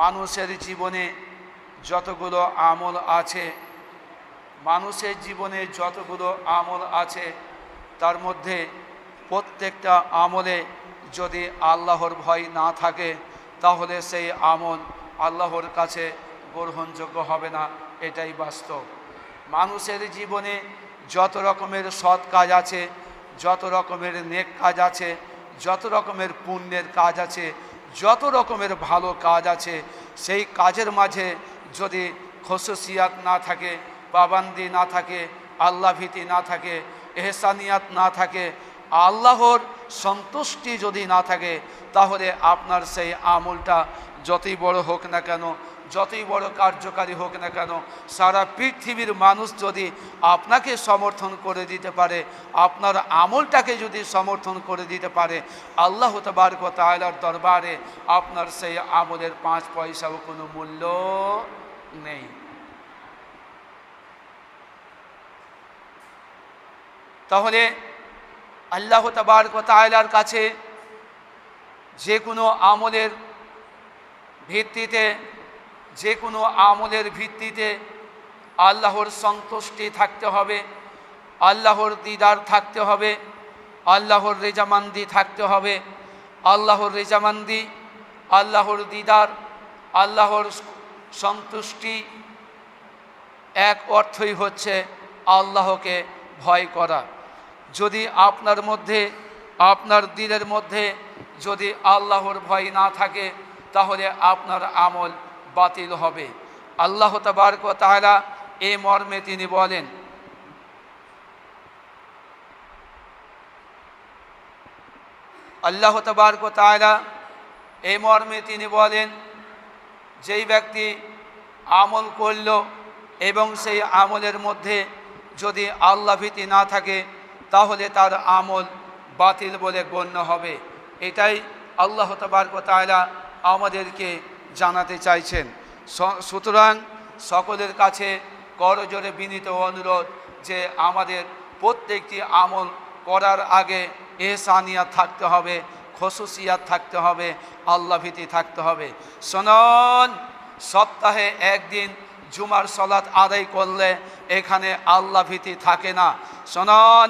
মানুষের জীবনে যতগুলো আমল আছে, মানুষের জীবনে যতগুলো আমল আছে, তার মধ্যে প্রত্যেকটা আমলে যদি আল্লাহর ভয় না থাকে, তাহলে সেই আমল আল্লাহর কাছে গ্রহণযোগ্য হবে না, এটাই বাস্তব। মানুষের জীবনে যত রকমের সৎ কাজ আছে, যত রকমের নেক কাজ আছে, যত রকমের পুণ্যের কাজ আছে যত রকমের ভালো কাজ আছে, সেই কাজের মাঝে যদি খসুসিয়াত না থাকে, পাবান্দি না থাকে, আল্লাভীতি না থাকে, এহসানিয়াত না থাকে, আল্লাহর সন্তুষ্টি যদি না থাকে, তাহলে আপনার সেই আমলটা যতই বড় হোক না কেন যতই বড় কার্যকারী হোক না কেন, সারা পৃথিবীর মানুষ যদি আপনাকে সমর্থন করে দিতে পারে, আপনার আমলটাকে যদি সমর্থন করে দিতে পারে, আল্লাহ তবারক তায়লার দরবারে আপনার সেই আমলের পাঁচ পয়সাও কোনো মূল্য নেই। তাহলে আল্লাহ তবারক তায়লার কাছে যে কোনো আমলের ভিত্তিতে যে কোনো আমলের ভিত্তিতে আল্লাহর সন্তুষ্টি থাকতে হবে, আল্লাহর দিদার থাকতে হবে, আল্লাহর রেজামান্দি থাকতে হবে, আল্লাহর রেজামান্দি, আল্লাহর দিদার, আল্লাহর সন্তুষ্টি এক অর্থই হচ্ছে আল্লাহকে ভয় করা। যদি আপনার মধ্যে, আপনার দিলের মধ্যে যদি আল্লাহর ভয় না থাকে, তাহলে আপনার আমল বাতিল হবে। আল্লাহ তবারক তাহলা এ মর্মে তিনি বলেন, আল্লাহ তবারক তাহলা এই মর্মে তিনি বলেন, যেই ব্যক্তি আমল করল এবং সেই আমলের মধ্যে যদি আল্লাহ ভীতি না থাকে, তাহলে তার আমল বাতিল বলে গণ্য হবে। এটাই আল্লাহ তবারক তাহলা আমাদেরকে জানাতে চাইছেন। সুতরাং সকলের কাছে করজোরে বিনীত অনুরোধ যে আমাদের প্রত্যেকটি আমল করার আগে এহসানিয়াত থাকতে হবে, খসুসিয়াত থাকতে হবে, আল্লাহ ভীতি থাকতে হবে। শোনন, সপ্তাহে একদিন জুমার সলাৎ আদায় করলে এখানে আল্লাহ ভীতি থাকে না। শোনন,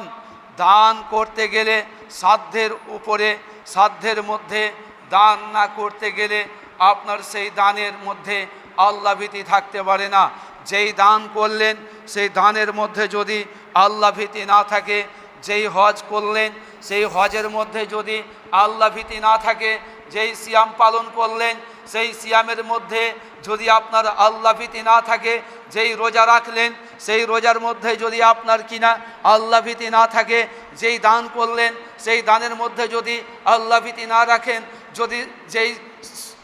দান করতে গেলে সাধ্যের উপরে, সাধ্যের মধ্যে দান না করতে গেলে আপনার সেই দানের মধ্যে আল্লাহ ভীতি থাকতে পারে না। যেই দান করলেন, সেই দানের মধ্যে যদি আল্লাহ ভীতি না থাকে, যেই হজ করলেন, সেই হজের মধ্যে যদি আল্লাহ ভীতি না থাকে, যেই সিয়াম পালন করলেন, সেই সিয়ামের মধ্যে যদি আপনার আল্লাহ ভীতি না থাকে, যেই রোজা রাখলেন, সেই রোজার মধ্যে যদি আপনার কিনা আল্লাহ ভীতি না থাকে, যেই দান করলেন, সেই দানের মধ্যে যদি আল্লাহ ভীতি না রাখেন, যদি যেই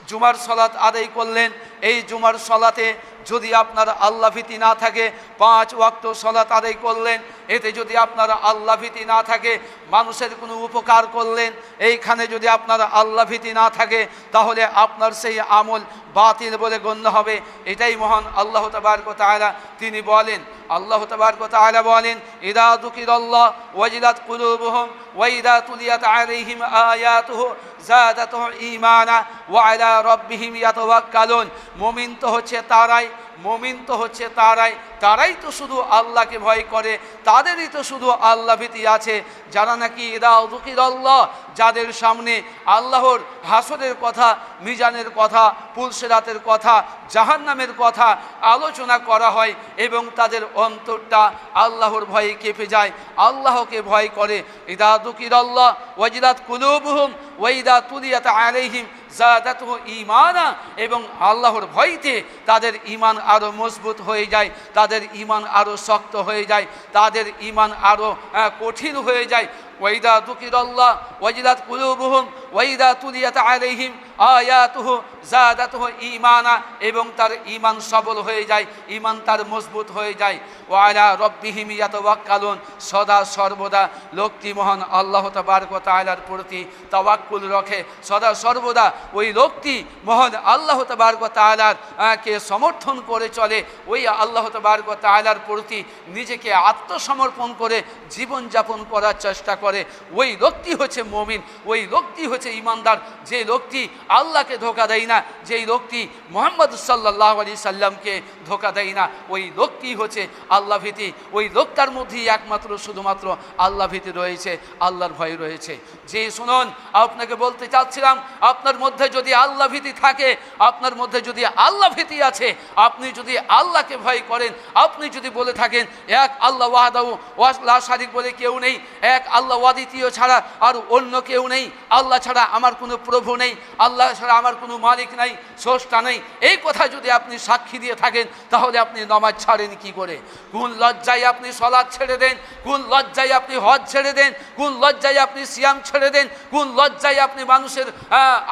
জুমার সলাৎ আদায় করলেন। এই জুমার সলাতে যদি আপনার আল্লাহ ভীতি না থাকে, পাঁচ ওয়াক্ত সলাৎ আদায় করলেন। এতে যদি আপনার আল্লাহ ভীতি না থাকে, মানুষের কোনো উপকার করলেন। এইখানে যদি আপনার আল্লাহ ভীতি না থাকে, তাহলে আপনার সেই আমল বাতিল বলে গণ্য হবে। এটাই মহান আল্লাহ তবারক তাআলা তিনি বলেন। আল্লাহ তবারক তাআলা বলেন, ইদা দুকির আল্লাহ ওয়াজিলাত কুলুবুহুম ওয়াইদা তুলিয়াত আলাইহিম আয়াতুহু জাদাতুহু ঈমানা ওয়া আলা রাব্বিহিম ইয়াতাওয়াক্কালুন। মুমিন তো হচ্ছে তারাই মমিন তো হচ্ছে তারাই তারাই তো শুধু আল্লাহকে ভয় করে, তাদেরই তো শুধু আল্লাহ ভীতি আছে। যারা নাকি এরা উদুকির আল্লাহ যাদের সামনে আল্লাহর হাসরের কথা, মিজানের কথা, পুলসেরাতের কথা, জাহান্নামের কথা আলোচনা করা হয় এবং তাদের অন্তরটা আল্লাহর ভয়ে কেঁপে যায়, আল্লাহকে ভয় করে। ইদা দুকির আল্লাহ ওয়াজিদাত কুলুবহুম, ওয়াইদা তুলিয়াত আলাইহিম জাদাতুহু ইমানা এবং আল্লাহর ভয়তে তাদের ইমান আরও মজবুত হয়ে যায়, তাদের ইমান আরও শক্ত হয়ে যায়, তাদের ইমান আরও কঠিন হয়ে যায়। ওয়াইদা দুকির আল্লাহ ওয়াজিদাত কুলুবহুম ওয়াইদা তুলিয়াত আলাইহিম আয়াতুহু জাদাতুহু ঈমানা এবং তার ঈমান সবল হয়ে যায়, ঈমান তার মজবুত হয়ে যায়। ওয়ালা রব্বিহিম ইয়াতাওয়াক্কালুন সদা সর্বদা লোকটি মহান আল্লাহ তাবারক তাআলার প্রতি তাওয়াক্কুল রাখে। সদা সর্বদা ওই লোকটি মহান আল্লাহ তাবারক তাআলার কে সমর্থন করে চলে, ওই আল্লাহ তাবারক তাআলার প্রতি নিজেকে আত্মসমর্পণ করে জীবনযাপন করার চেষ্টা করে। করে ওই লোকটি হচ্ছে মমিন, ওই লোকটি হচ্ছে ইমানদার। যে লোকটি আল্লাহকে ধোকা দেয় না, যেই লোকটি মোহাম্মদ সাল্লাহ আলী সাল্লামকে ধোকা দেয় না, ওই লোকটি হচ্ছে আল্লাহ ভীতি। ওই লোকটার মধ্যেই একমাত্র, শুধুমাত্র আল্লাহ ভীতি রয়েছে, আল্লাহর ভয় রয়েছে। যে শুনুন, আপনাকে বলতে চাচ্ছিলাম, আপনার মধ্যে যদি আল্লাহ ভীতি থাকে, আপনার মধ্যে যদি আল্লাহ ভীতি আছে, আপনি যদি আল্লাহকে ভয় করেন, আপনি যদি বলে থাকেন, এক আল্লাহ ওয়াহাদাউ ওয়াসলা বলে কেউ নেই, এক আল্লাহ ওয়াদিতীয় ছাড়া আর অন্য কেউ নেই। আল্লাহ ছাড়া আমার কোনো প্রভু নেই, আল্লাহ ছাড়া আমার কোনো মালিক নাই, স্রষ্টা নেই। এই কথা যদি আপনি সাক্ষী দিয়ে থাকেন, তাহলে আপনি নমাজ ছাড়েন কি করে? কোন লজ্জায় আপনি সলাদ ছেড়ে দেন, কোন লজ্জায় আপনি হজ ছেড়ে দেন, কোন লজ্জায় আপনি সিয়াম ছেড়ে দেন, কোন লজ্জায় আপনি মানুষের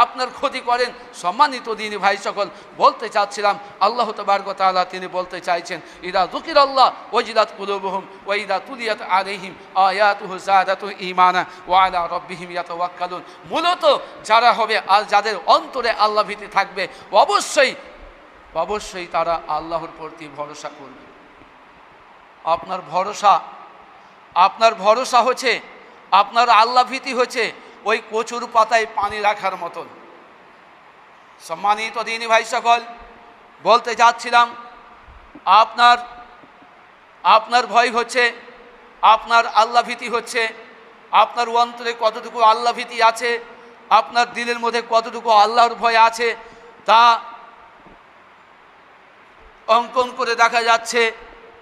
আপনার ক্ষতি করেন? সম্মানিত দিন ভাই সকল, বলতে চাচ্ছিলাম, আল্লাহ তবারক তাআলা তিনি বলতে চাইছেন, ইদা দুকির আল্লাহ কুলুবুহুম ওয়া ইদা তুলিয়াত আলাইহিম আয়াতুহু যাদাতু ঈমানা ওয়া আলা রাব্বিহিম ইয়াতাওয়াক্কালুন। মূলত যারা হবে আর যাদের অন্তরে আল্লাহ ভীতি থাকবে, অবশ্যই অবশ্যই তারা আল্লাহর প্রতি ভরসা করবে। আপনার ভরসা আপনার ভরসা হচ্ছে, আপনার আল্লাহ ভীতি হচ্ছে ওই কচুর পাতায় পানি রাখার মতন। সম্মানিত দিনী ভাই সকল, বলতে যাচ্ছিলাম, আপনার আপনার ভয় হচ্ছে, আপনার আল্লাহ ভীতি হচ্ছে আপনার অন্তরে কতটুকু আল্লাহ ভীতি আছে, আপনার দিলের মধ্যে কতটুকু আল্লাহর ভয় আছে, তা অঙ্কন করে দেখা যাচ্ছে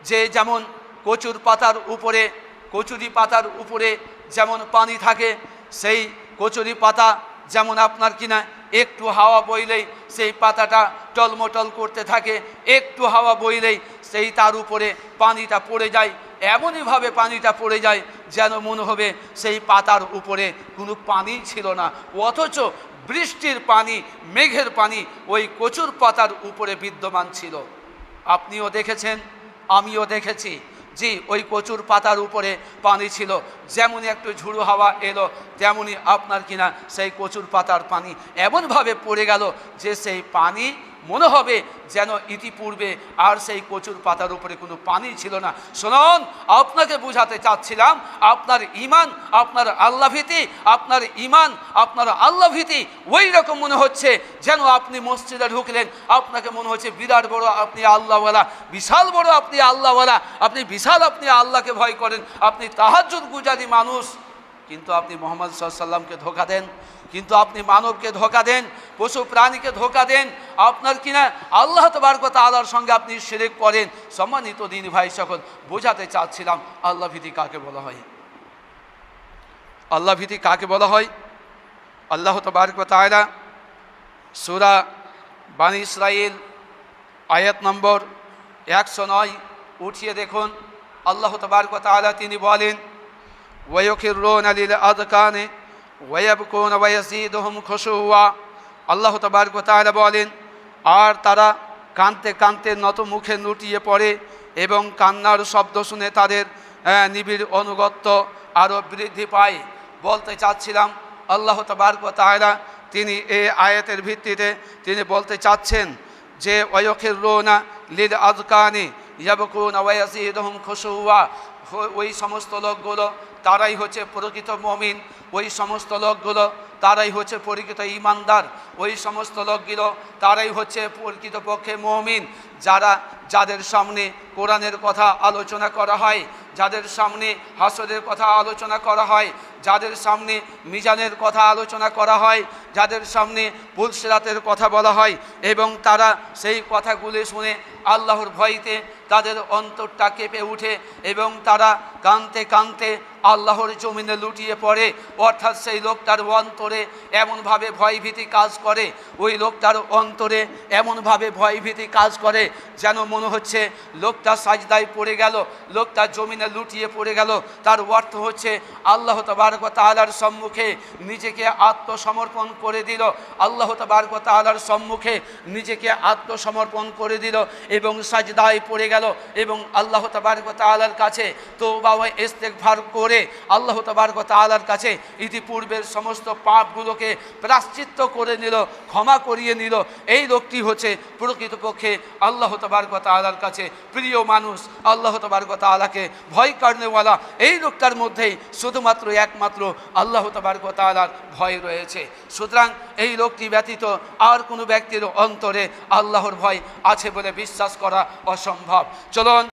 যে যেমন কচুর পাতার উপরে, কচুরি পাতার উপরে যেমন পানি থাকে, সেই কচুরি পাতা যেমন আপনার কিনা একটু হাওয়া বইলেই সেই পাতাটা টলমটল করতে থাকে, একটু হাওয়া বইলেই সেই তার উপরে পানিটা পড়ে যায় এমনইভাবে পানিটা পড়ে যায় যেন মনে হবে সেই পাতার উপরে কোনো পানি ছিল না। অথচ বৃষ্টির পানি, মেঘের পানি ওই কচুর পাতার উপরে বিদ্যমান ছিল। আপনিও দেখেছেন, আমিও দেখেছি জি ওই কচুর পাতার উপরে পানি ছিল। যেমনই একটু ঝুড়ো হাওয়া এলো, তেমনই আপনার কিনা সেই কচুর পাতার পানি এমনভাবে পড়ে গেল যে সেই পানি মনে হবে যেন ইতিপূর্বে আর সেই কচুর পাতার উপরে কোনো পানি ছিল না। শুনুন, আপনাকে বুঝাতে চাচ্ছিলাম, আপনার ইমান আপনার আল্লাভীতি আপনার ইমান আপনার আল্লাহ ভীতি, ওই রকম মনে হচ্ছে যেন আপনি মসজিদে ঢুকলেন। আপনাকে মনে হচ্ছে বিরাট বড় আপনি আল্লাহওয়ালা, বিশাল বড় আপনি আল্লাহওয়ালা, আপনি বিশাল আপনি আল্লাহকে ভয় করেন, আপনি তাহাজুদ গুজারি মানুষ। কিন্তু আপনি মোহাম্মদ সাল্লামকে ধোকা দেন। কিন্তু আপনি মানবকে ধোকা দেন, পশু প্রাণীকে ধোকা দেন, আপনার কিনা আল্লাহ তবারক তালার সঙ্গে আপনি শিরেক করেন? সম্মানিত দিন ভাই সকল, বোঝাতে চাচ্ছিলাম আল্লাহ ভীতি কাকে বলা হয়? আল্লাহ ভীতি কাকে বলা হয়? আল্লাহ তবারক তায়রা সুরা বানি ইসরাইল আয়াত নম্বর একশো নয় উঠিয়ে দেখুন। আল্লাহ তবারক তাআলা তিনি বলেন ওয়খিরুন লিল আদকানে আল্লাহ তবারক তাআলা বলেন, আর তারা কানতে কানতে নত মুখে নুটিয়ে পড়ে এবং কান্নার শব্দ শুনে তাদের নিবিড় অনুগত্য আরও বৃদ্ধি পায়। বলতে চাচ্ছিলাম, আল্লাহ তবারক তাআলা তিনি এ আয়াতের ভিত্তিতে তিনি বলতে চাচ্ছেন যে ওয়খের রোনা লিল আদকানি ইয়াবকুন ওয়াসিদুহুম খুশুওয়া। ওই সমস্ত লোকগুলো তারাই হচ্ছে প্রকৃত মমিন। ওই সমস্ত লোকগুলো, তারাই হচ্ছে পরিকৃত ইমানদার। ওই সমস্ত লোকগুলো, তারাই হচ্ছে পরিকৃত পক্ষে মমিন। যারা যাদের সামনে কোরআনের কথা আলোচনা করা হয়, যাদের সামনে হাসদের কথা আলোচনা করা হয়, যাদের সামনে মিজানের কথা আলোচনা করা হয়, যাদের সামনে পুলসিরাতের কথা বলা হয় এবং তারা সেই কথাগুলি শুনে আল্লাহর ভয়তে তাদের অন্তরটা কেঁপে উঠে এবং তারা কানতে কানতে আল্লাহর জমিনে লুটিয়ে পড়ে। অর্থাৎ সেই লোকটার অন্তরে এমনভাবে ভয়ভীতি কাজ করে। ওই লোকটার অন্তরে এমনভাবে ভয়ভীতি কাজ করে যেন মনে হচ্ছে লোকটা সাজদায় পড়ে গেল, লোকটা জমিনে লুটিয়ে পড়ে গেল। তার অর্থ হচ্ছে আল্লাহ তবারক তাআলার সম্মুখে নিজেকে আত্মসমর্পণ করে দিল। আল্লাহ তবারক তাআলার সম্মুখে নিজেকে আত্মসমর্পণ করে দিল এবং সাজদায় পড়ে গেল এবং আল্লাহ তবারক তাআলার কাছে তো বাবা ইস্তেকভার করে আল্লাহ তবারক তাআলার কাছে ইতিপূর্বের সমস্ত পাপগুলোকে প্রাশ্চিত্য করে নিল, ক্ষমা করিয়ে নিল। এই লোকটি হচ্ছে প্রকৃতপক্ষে আল্লাহ তবারক তালার কাছে প্রিয় মানুষ, আল্লাহ তবারক তালাকে ভয় কারণেওয়ালা এই লোকটার মধ্যেই শুধুমাত্র একমাত্র আল্লাহ তবারক তালার ভয় রয়েছে। সুতরাং এই লোকটি ব্যতীত আর কোনো ব্যক্তির অন্তরে আল্লাহর ভয় আছে বলে বিশ্বাস করা অসম্ভব। চলুন